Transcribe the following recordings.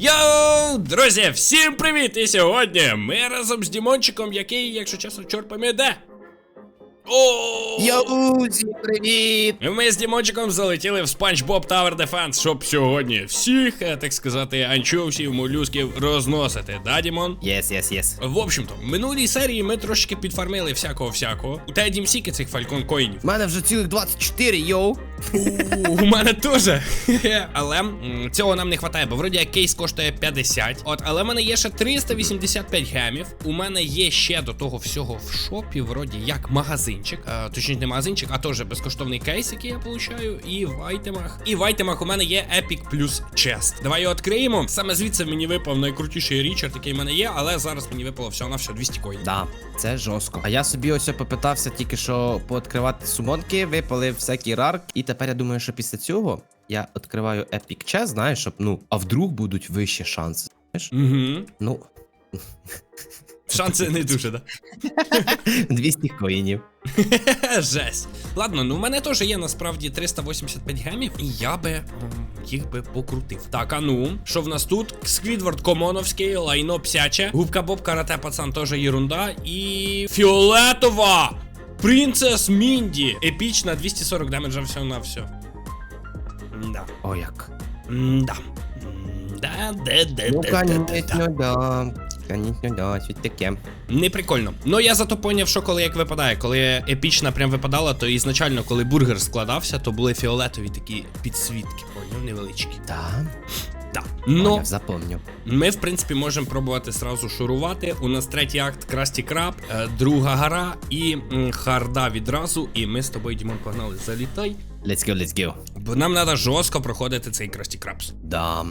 Йоу, друзі, всім привіт! І сьогодні ми разом з Дімончиком, який, якщо чесно, чорт пойме О! Привіт! Ми з Дімончиком залетіли в SpongeBob Tower Defense, щоб сьогодні всіх, е, так сказати, анчоусів, молюсків розносити, да, Дімон? Єс, єс, єс. В общем-то, в минулій серії ми трошки підфармили всякого всякого. У тебе дімсіки цих фалькон коїнів. У мене вже цілих 24, йоу. У мене теж. Але цього нам не вистачає, бо вроді як кейс коштує 50. От, але в мене є ще 385 гемів. У мене є ще до того всього в шопі, вроді як магазинчик. А, точніше, не магазинчик, а теж безкоштовний кейс, який я получаю. І в айтемах. І в айтемах у мене є Epic плюс Chest. Давай його відкриємо. Саме звідси мені випав найкрутіший річард, який в мене є, але зараз мені випало всього на все 200 коїнів. Да, це жорстко. А я собі ось попитався тільки що пооткривати сумонки, випалив всякий рарк, і тепер я думаю, що після цього я відкриваю Epic Chest, знаєш, щоб, ну, а вдруг будуть вищі шанси. Знаєш? Угу. Ну, Шанси не дуже, да? 200 коїнів. Жесть. Ладно, ну в мене теж є насправді 385 гемів, і я би м, їх би покрутив. Так, а ну, що в нас тут? Сквідвард Комоновський, лайно псяче, губка Боб Карате пацан теж єрунда. І фіолетова! Принцес Мінді! Епічна 240 демеджа всього на все. Да. О, як. Да. Да, де, де, Ну, де, де, де, де. конечно, да. Да, щось таке. Не прикольно. Ну я зато поняв, що коли як випадає. Коли епічна прям випадала, то ізначально, коли бургер складався, то були фіолетові такі підсвітки, поняв, невеличкі. Так. ну, Ну, я запомню. ми, в принципі, можемо пробувати сразу шурувати. У нас третій акт Красті Краб, е, друга гора і харда відразу. І ми з тобою, Дімон, погнали. Залітай. Let's go, let's go. Бо нам треба жорстко проходити цей Красті Крабс. Да.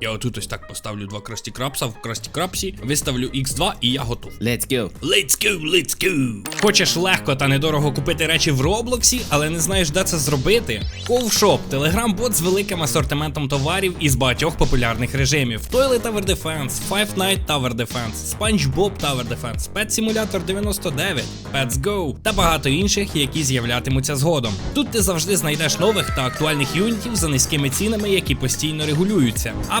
Я отут ось так поставлю два Красті Крабса в Красті Крабсі, виставлю X2 і я готов. Let's go. Let's go, let's go! Хочеш легко та недорого купити речі в Роблоксі, але не знаєш, де це зробити? Ковшоп телеграм-бот з великим асортиментом товарів із багатьох популярних режимів: Toilet Tower Defense, Five Night Tower Defense, SpongeBob Tower Defense, Pet Simulator 99, Pets Go та багато інших, які з'являтимуться згодом. Тут ти завжди знайдеш нових та актуальних юнітів за низькими цінами, які постійно регулюються. А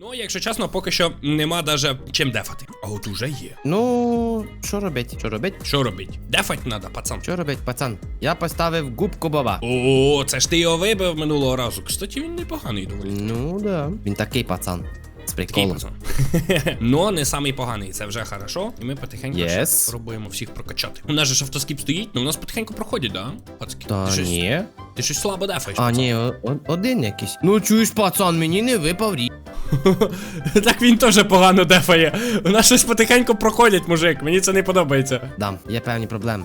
Ну, якщо чесно, поки що нема даже чим дефати. А от уже є. Ну, що робить? Що робить? Що робить? Дефать надо, пацан. Що робить, пацан? Я поставив губку баба. О, це ж ти його вибив минулого разу. Кстати, він непоганий доволі. Ну да. Він такий пацан. Пацан. Но не самий поганий, це вже хорошо. І ми потихеньку Yes. ще спробуємо всіх прокачати. У нас же ж автоскіп стоїть, але у нас потихеньку проходять, да? Пацки? Та ти, щось, ні. ти щось слабо дефаєш. А, пацан. ні, о- о- один якийсь. Ну чуєш, пацан, мені не випав рік. так він теж погано дефає. У нас щось потихеньку проходять, мужик. Мені це не подобається. Да, є певні проблеми.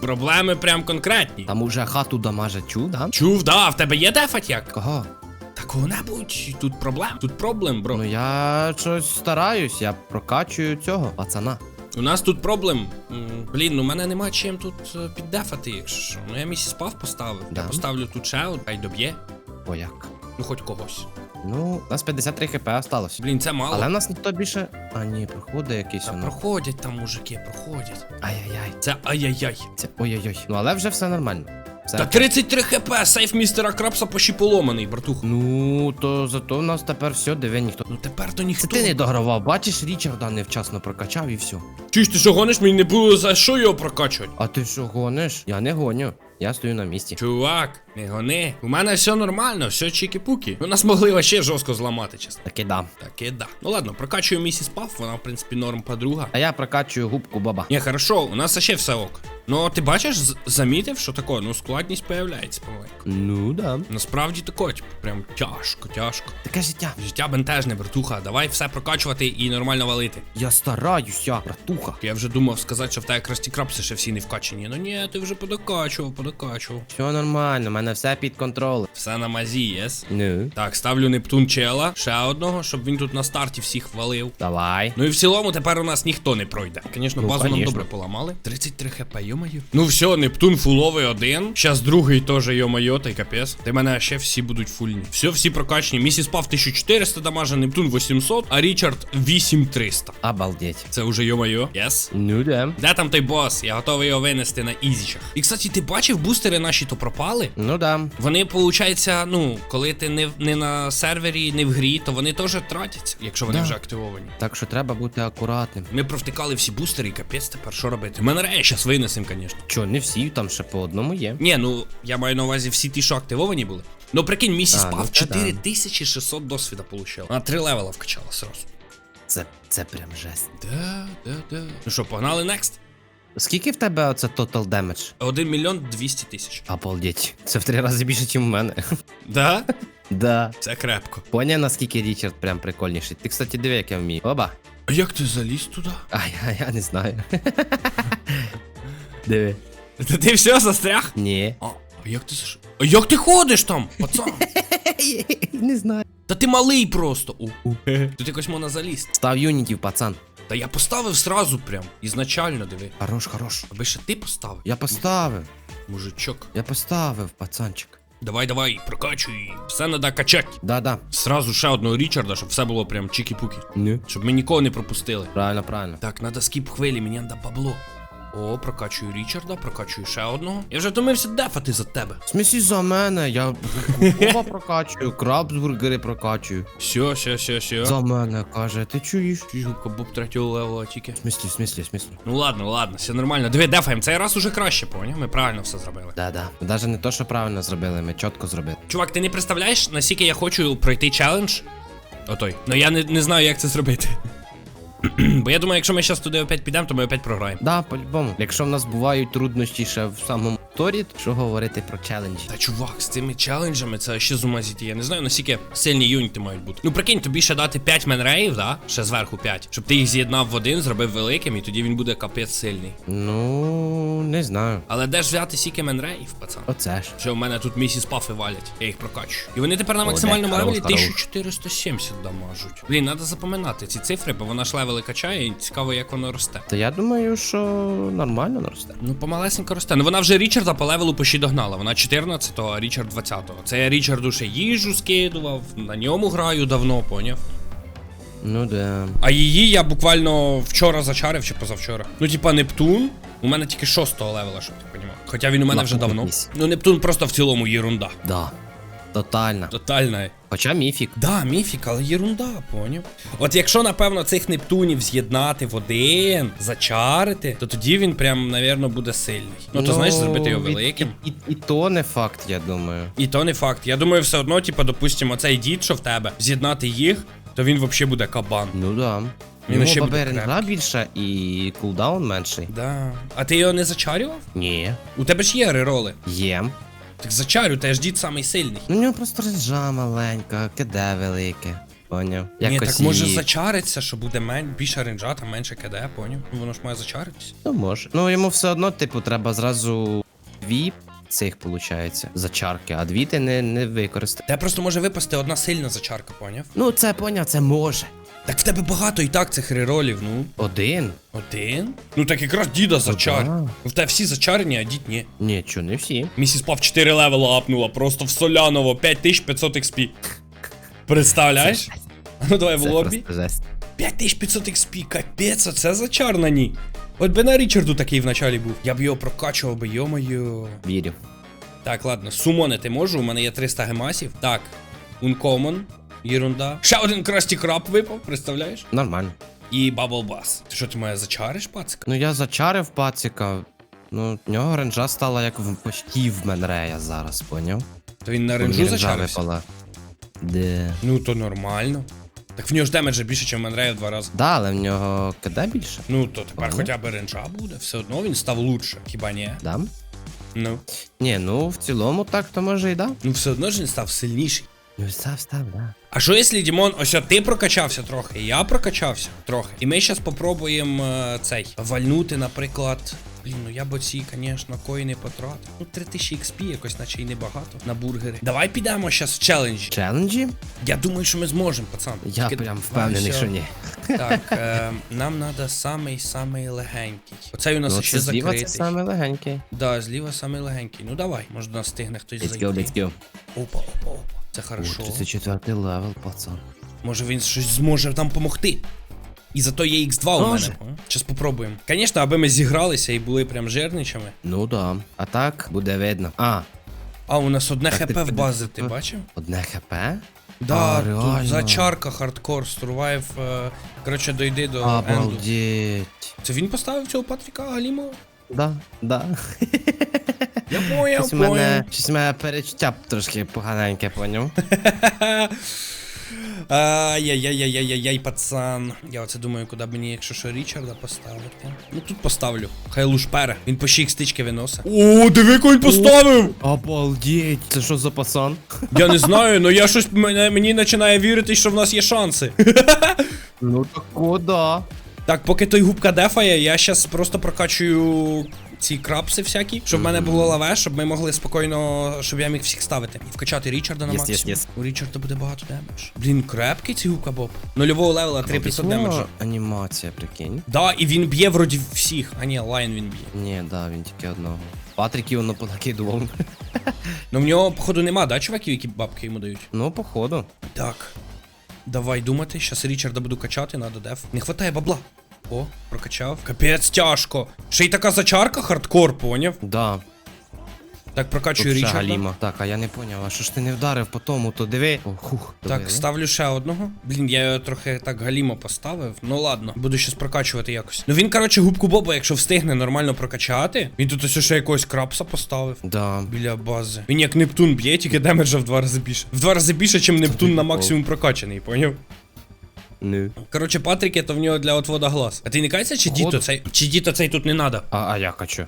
Проблеми прям конкретні. Там уже хату дамаже, чув, да? Чув, да, в тебе є дефать як? Кого? Такого-небудь. Тут проблем. Тут проблем, бро. Ну я щось стараюсь, я прокачую цього пацана. У нас тут проблем. М, Блін, ну мене нема чим тут е, піддефати, якщо що. Ну я місіс пав поставив. Я поставлю тут ще, от, хай доб'є. О як. Ну хоч когось. Ну, у нас 53 хп осталось. Блін, це мало. Але в нас ніхто більше. А ні, проходить якийсь Та воно. проходять там мужики, проходять. Ай-яй-яй. Це ай-яй-яй. Це ой-ой-ой. Ну але вже все нормально. Все. Та 33 хп, сейф містера Крабса почти поломаний, братух. Ну, то зато в нас тепер все, диви ніхто. Ну тепер то Це ніхто. ти не догравав, бачиш, Річарда невчасно прокачав і все. Чуєш, ти що гониш, мені не було за що його прокачувати. А ти що гониш? Я не гоню. Я стою на місці. Чувак, не гони. У мене все нормально, все чікі-пуки. У нас могли вообще жорстко зламати, чесно. Таки да. Таке да. Ну ладно, прокачую місіс Паф, вона, в принципі, норм подруга. А я прокачую губку баба. Ні, хорошо, у нас ще все ок. Ну, ти бачиш, з- замітив, що таке, ну складність появляється помаленьку. Ну да. Насправді таке, типу, прям тяжко, тяжко. Таке життя. Життя бентежне, братуха, давай все прокачувати і нормально валити. Я стараюся, братуха. Я вже думав сказати, що в тебе красті крапси ще всі не вкачені. Ну ні, ти вже подокачував, подокачував. Все нормально, у мене все під контролем. Все на мазі, єс. Ну, Так, ставлю Нептун чела, ще одного, щоб він тут на старті всіх валив. давай. Ну і в цілому тепер у нас ніхто не пройде. Звісно, Ну, базу нам добре поламали. 33 хп, йо йо-моє. Ну все, Нептун фуловий один. Щас другий теж йо-моє, та й капець. Ти мене ще всі будуть фульні. Все, всі прокачені. Місіс Пав 1400 дамажа, Нептун 800, а Річард 8300. Обалдеть. Це уже йо-моє. Єс. Ну да. Де там той бос? Я готовий його винести на ізічах. І кстати, ти бачив, бустери наші то пропали? Ну да. Вони, получається, ну, коли ти не, не на сервері, не в грі, то вони теж тратяться, якщо вони Да. вже активовані. Так що треба бути акуратним. Ми провтикали всі бустери і капець тепер що робити? Ми на реї щас винесемо, звісно. Чо, не всі, там ще по одному є. Ні, ну я маю на увазі всі ті, що активовані були. Ну прикинь, місіс А, ну Пав да. 4600 досвіда получила. Вона три левела вкачала сразу. Це, це прям жесть. Да, да, да. Ну що, погнали next? Скільки в тебе оце total damage? 1 мільйон 200 тисяч. Обалдеть. Це в три рази більше, ніж у мене. Да? да. Це крепко. Поняв, наскільки Річард прям прикольніший. Ти, кстати, диви, як я вмію. Оба. А як ти заліз туди? А я, я не знаю. диви. Та ти все застряг? Ні. А, а як ти заш- А як ти ходиш там, пацан? не знаю. Та ти малий просто. У. Тут якось можна залізти. Став юнітів, пацан. Та я поставив сразу прям. Ізначально диви. Хорош, хорош. Аби ще ти поставив, Я поставив. мужичок. Я поставив, пацанчик. Давай, давай, прокачуй. Все треба качати. Да-да. Сразу ще одного Річарда, щоб все було прям чікі-пукі. Ні. Щоб ми нікого не пропустили. Правильно, правильно. Так, надо скіп хвилі, мені треба бабло. О, прокачую Річарда, прокачую ще одного. Я вже втомився дефати за тебе. Смісі за мене, я кова прокачую, крабсбургери прокачую. Все, все, все, все. За мене, каже, ти чуєш? Губка буб третього левела тільки. Смислі, смислі, смислі. Ну ладно, ладно, все нормально. Диви, дефаємо, цей раз уже краще, поняв? Ми правильно все зробили. Да-да. Ми Даже не то, що правильно зробили, ми чітко зробили. Чувак, ти не представляєш, наскільки я хочу пройти челендж? Отой. Ну я не, не знаю, як це зробити. Бо я думаю, якщо ми зараз туди опять підемо, то ми опять програємо. Да, по-любому. Якщо в нас бувають труднощі ще в самому торі, що говорити про челенджі? Та чувак, з цими челенджами це ще з ума зійти. Я не знаю, наскільки сильні юніти мають бути. Ну прикинь, тобі ще дати 5 менреїв, да? Ще зверху 5. Щоб ти їх з'єднав в один, зробив великим, і тоді він буде капець сильний. Ну, не знаю. Але де ж взяти стільки менреїв, пацан? Оце ж. Що в мене тут місіс пафи валять, я їх прокачую. І вони тепер на максимальному левелі хорош, хорош. 1470 дамажуть. Блін, треба запам'ятати ці цифри, бо вона ж левели качає, і цікаво, як воно росте. Та я думаю, що нормально наросте. Ну, помалесенько росте. Ну вона вже Річарда по левелу почти догнала. Вона 14-го, а Річард 20-го. Це я Річарду ще їжу скидував, на ньому граю давно, поняв. Ну да. А її я буквально вчора зачарив чи позавчора. Ну, типа, Нептун. У мене тільки 6-го левела, щоб ти понімав. Хоча він у мене вже давно. Ну, Нептун просто в цілому єрунда. Да. Тотально. Тотальна. Хоча міфік. Да, міфік, але єрунда, поняв. От якщо, напевно, цих Нептунів з'єднати в один, зачарити, то тоді він прям, навірно, буде сильний. Ну, то знаєш, зробити його великим. І, і, і то не факт, я думаю. І то не факт. Я думаю, все одно, типа, допустимо, цей дід, що в тебе, з'єднати їх, то він взагалі буде кабан. Ну да. Він ще буде ренга і кулдаун менший. Да. А ти його не зачарював? Ні. У тебе ж є рероли. Є. Так зачарю, ти ж дід самий сильний. Ну в нього просто ренжа маленька, киде велике. Поняв. Ні, так може і- зачариться, що буде мен... більше ренджа, там менше КД, поняв? Ну воно ж має зачаритись. Ну може. Ну йому все одно, типу, треба зразу дві цих, виходить, зачарки, а дві ти не, не використаєш. Те просто може випасти одна сильна зачарка, поняв? Ну, це поняв, це може. Так в тебе багато і так цих реролів, ну. Один? Один? Ну так якраз діда зачар. да. В тебе всі зачарені, а дід ні. Ні, чо, не всі. Місіс Пав 4 левела апнула, просто в Соляново 5500 XP. Представляєш? А Ну давай в Це лобі. 5500 XP, капець, оце зачар на ній. От би на Річарду такий в началі був. Я б його прокачував би, йо-моє. Вірю. Так, ладно, сумонити можу, у мене є 300 гемасів. Так, Uncommon, єрунда. Ще один красті краб випав, представляєш? Нормально. І Bubble Bass. Ти що, ти мене зачариш, пацик? Ну я зачарив пацика. Ну, в нього ренжа стала як в почти в Менрея зараз, поняв? То він на Коли ренджу ренжа зачарився? випала. Де. Ну то нормально. Так в нього ж демеджа більше, ніж в Менрея в два рази. Да, але в нього киде більше. Ну то тепер Ага. хоча б ренджа буде, все одно він став лучше, хіба ні? Да? Ну. Ні, ну в цілому так то може і да. Ну все одно ж він став сильніший. Ну став, став, да. А що якщо, Дімон, ось ти прокачався трохи, і я прокачався трохи. І ми зараз попробуємо е, цей вальнути, наприклад. Блін, ну я б оці, звісно, коїни потратив. Ну, 3000 XP якось, наче й небагато на бургери. Давай підемо зараз в челенджі. Челенджі? Я думаю, що ми зможемо, пацан. Я Тільки прям впевнений, давай що всьо. ні. Так, е, нам треба самий самий легенький. Оцей у нас Ну, ще це зліва закритий. це саме легенький. Да, зліва самий легенький. Ну давай, може нас стигне хтось Let's зайти. go, let's go. Опа, опа, опа. Це О, хорошо. 34 левел, пацан. Може він щось зможе нам помогти. І зато є X2 у мене. Зараз попробуємо. Звісно, аби ми зігралися і були прям жирничами. Ну да. А так буде видно. А, А, у нас одне Так, хп в бази, ти бачив? одне хп? Да, А, тут зачарка хардкор, сурвайв. е, Коротше, дойди до енду. Обалдеть. Це він поставив цього Патріка Галімова? Да, да. Поняв, Щось у мене, щось у мене перечуття трошки поганеньке, поняв? Ай-яй-яй-яй-яй-яй, пацан. Я оце думаю, куди б мені, якщо що, Річарда поставити. Ну тут поставлю. Хай лушпере. Він по шік стички виносить. О, диви, кого він поставив! Обалдеть. Це що за пацан? Я не знаю, але я щось мене, мені починає вірити, що в нас є шанси. Ну тако, да. Так, поки той губка дефає, я щас просто прокачую ці крапси всякі, щоб в мене було лаве, щоб ми могли спокійно, щоб я міг всіх ставити. І вкачати Річарда на Єс, максимум. єс, єс. У Річарда буде багато демедж. Блін, крепкий цей губка Боб. Нульового левела 3500 демеджу. Обіцяла Анімація, прикинь. Да, і він б'є вроді всіх. А ні, лайн він б'є. Ні, да, він тільки одного. Патриків воно понакидував. Ну в нього, походу, нема, да, чуваків, які бабки йому дають. Ну, походу. Так. Давай думати, щас Річарда буду качати, надо деф. Не хватає бабла. О, прокачав. Капець тяжко. Ще й така зачарка хардкор, поняв? Да. Так, прокачую Тут ще Річарда. Галіма. Так, а я не поняв, а що ж ти не вдарив по тому, то диви. О, хух, Так, добили. ставлю ще одного. Блін, я його трохи так галімо поставив. Ну ладно, буду щось прокачувати якось. Ну він, коротше, губку Боба, якщо встигне нормально прокачати. Він тут ось ще якогось крапса поставив. Да. Біля бази. Він як Нептун б'є, тільки демеджа в два рази більше. В два рази більше, чим Нептун на максимум прокачаний, поняв? Ну. Коротше, Патріки, то в нього для отвода глаз. А ти не кається, чи діто цей? Чи діто цей тут не надо? А, а я хочу.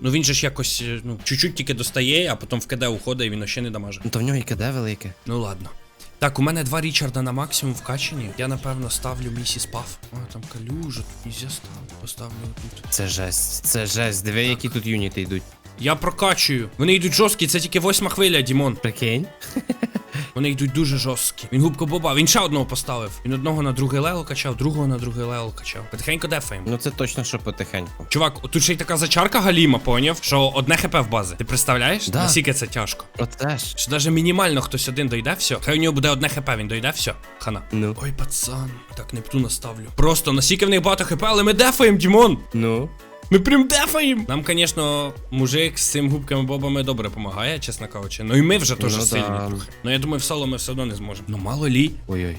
Ну він же ж якось, е, ну, чуть-чуть тільки достає, а потім в КД уходить і він ще не дамаже. Ну то в нього і КД велике. Ну ладно. Так, у мене два Річарда на максимум вкачані. Я напевно ставлю місіс Паф. А, там калюжа, тут нельзя ставити. Поставлю тут. Це жесть, це жесть. Диви, які тут юніти йдуть. Я прокачую. Вони йдуть жорсткі, це тільки восьма хвиля, Дімон. Прикинь? Вони йдуть дуже жорсткі. Він губку Боба, він ще одного поставив. Він одного на другий левел качав, другого на другий левел качав. Потихеньку дефаємо. Ну це точно, що потихеньку. Чувак, тут ще й така зачарка галіма, поняв, що одне хп в бази. Ти представляєш? Да. Наскільки це тяжко? Оце ж. Що навіть мінімально хтось один дойде, все. Хай у нього буде одне хп, він дойде, все. Хана. Ну. Ой, пацан. Так, Нептуна ставлю. Просто наскільки в них багато хп, але ми дефаємо, Дімон. Ну. Ми прям дефаємо. Нам, звісно, мужик з цим губками бобами добре допомагає, чесно кажучи. Ну і ми вже теж Ну сильні да. трохи. Ну я думаю, в соло ми все одно не зможемо. Ну мало лі. Ой-ой.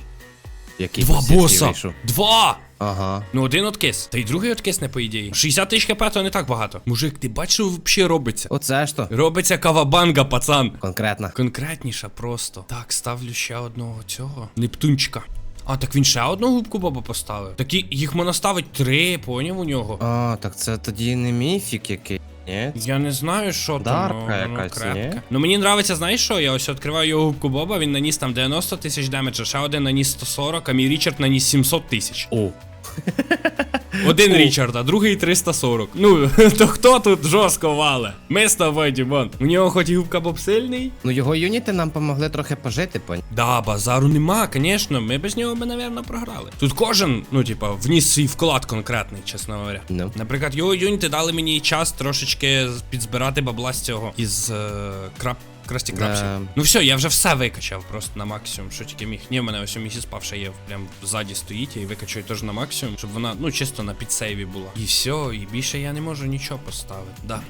Який Два босівський боса! вийшов. Два! Ага. Ну один откис. Та й другий откис не по ідеї. 60 тисяч хп то не так багато. Мужик, ти бачиш, що взагалі робиться? Оце ж то. Робиться кавабанга, пацан. Конкретно. Конкретніше просто. Так, ставлю ще одного цього. Нептунчика. А, так він ще одну губку баба поставив. Такі їх можна ставити три, поняв у нього. А, так це тоді не міфік який. Ні? Я не знаю, що там. Дарка ну, ну, якась, ні? Ну мені нравиться, знаєш що? Я ось відкриваю його губку Боба, він наніс там 90 тисяч демеджа, ще один наніс 140, а мій Річард наніс 700 тисяч. О. Один Річард, а другий 340. Ну, то хто тут жорстко вале? Ми з тобою, Дімон. У нього хоч і губка Боб сильний. Ну його юніти нам помогли трохи пожити, понь. Да, базару нема, звісно. Ми без нього би, напевно, програли. Тут кожен, ну, типа, вніс свій вклад конкретний, чесно говоря. Ну. Наприклад, його юніти дали мені час трошечки підзбирати бабла з цього із е, крап. Красті крапсів. Да. Ну все, я вже все викачав просто на максимум, що тільки міг. Ні, в мене ось у місіс Павша є прям ззаді стоїть, я її викачаю теж на максимум, щоб вона, ну, чисто на підсейві була. І все, і більше я не можу нічого поставити. Да.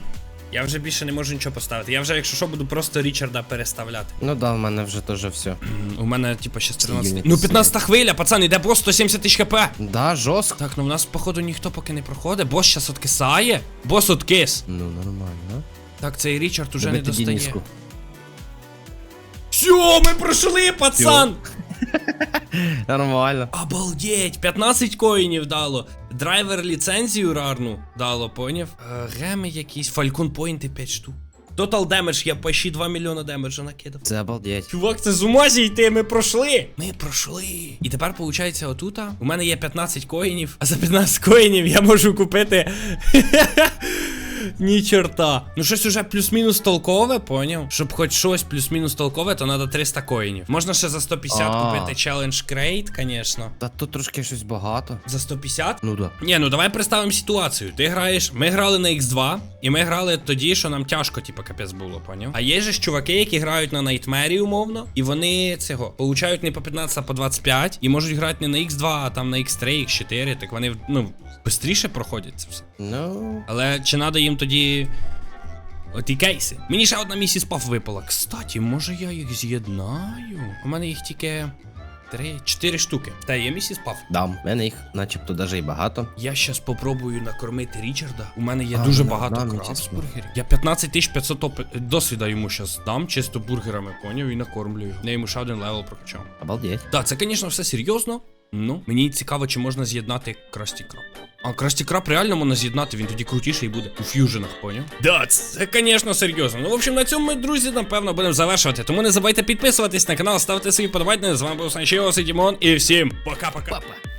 Я вже більше не можу нічого поставити. Я вже, якщо що, буду просто Річарда переставляти. Ну да, в мене вже теж все. У мене, типа, ще 13. Юніт Ну, 15 хвиля, пацан, іде бос 170 тисяч хп. Да, жорстко. Так, ну в нас, походу, ніхто поки не проходить. Бос щас откисає. Бос откис. Ну, нормально. Так, цей Річард уже не достає. Дініску. Все, ми пройшли, пацан! Нормально. Обалдеть, 15 коїнів дало. Драйвер ліцензію рарну дало, поняв? Е, геми якісь, фалькон поінти 5 штук. Тотал демедж, я почти 2 мільйона демеджа накидав. Це обалдеть. Чувак, це з ума зійти, ми пройшли. Ми пройшли. І тепер, виходить, отута. У мене є 15 коїнів, а за 15 коїнів я можу купити Ні чорта. Ну щось уже плюс-мінус толкове, поняв? Щоб хоч щось плюс-мінус толкове, то треба 300 коїнів. Можна ще за 150 А. купити челендж крейт, звісно. Та тут трошки щось багато. За 150? Ну да. Ні, ну давай представимо ситуацію. Ти граєш, ми грали на X2, і ми грали тоді, що нам тяжко, типу, капець було, поняв? А є же ж чуваки, які грають на Найтмері, умовно, і вони цього получають не по 15, а по 25, і можуть грати не на X2, а там на X3, X4, так вони, ну, швидше проходять це все. Ну. Але чи треба їм тоді. Оті кейси. Мені ще одна місіс паф випала. Кстати, може я їх з'єднаю? У мене їх тільки. Три, чотири штуки. Та є місіс паф. Дам. В мене їх начебто даже і багато. Я щас попробую накормити Річарда. У мене є А, дуже да, багато да. Я 15500 опи- досвіда йому щас дам, чисто бургерами, поняв, і накормлю його. Я йому ще один левел прокачав. Обалдеть. Так, це, звісно, все серйозно. Ну, мені цікаво, чи можна з'єднати Красті Краб. А Красті Краб реально можна з'єднати, він тоді крутіший буде. У ф'юженах, поняв? Да, це, звісно, серйозно. Ну, в общем, на цьому ми, друзі, напевно, будемо завершувати. Тому не забувайте підписуватись на канал, ставити свої подобання. З вами був Санчео, Дімон, і всім пока-пока. Папа.